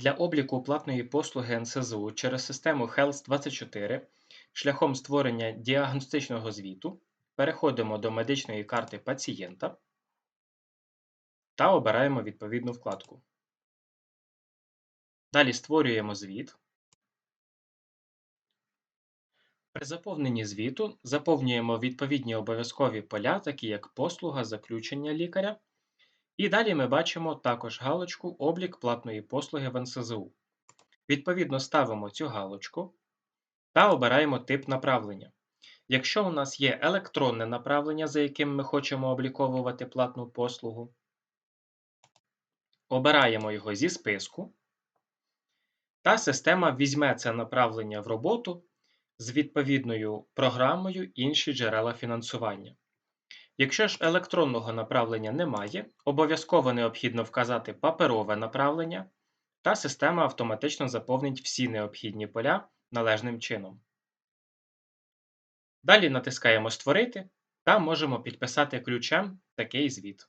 Для обліку платної послуги НСЗУ через систему Health24 шляхом створення діагностичного звіту переходимо до медичної карти пацієнта та обираємо відповідну вкладку. Далі створюємо звіт. При заповненні звіту заповнюємо відповідні обов'язкові поля, такі як послуга заключення лікаря. І далі ми бачимо також галочку Облік платної послуги в НСЗУ. Відповідно, ставимо цю галочку та обираємо тип направлення. Якщо у нас є електронне направлення, за яким ми хочемо обліковувати платну послугу, обираємо його зі списку, та система візьме це направлення в роботу з відповідною програмою інші джерела фінансування. Якщо ж електронного направлення немає, обов'язково необхідно вказати паперове направлення, та система автоматично заповнить всі необхідні поля належним чином. Далі натискаємо Створити та можемо підписати ключем такий звіт.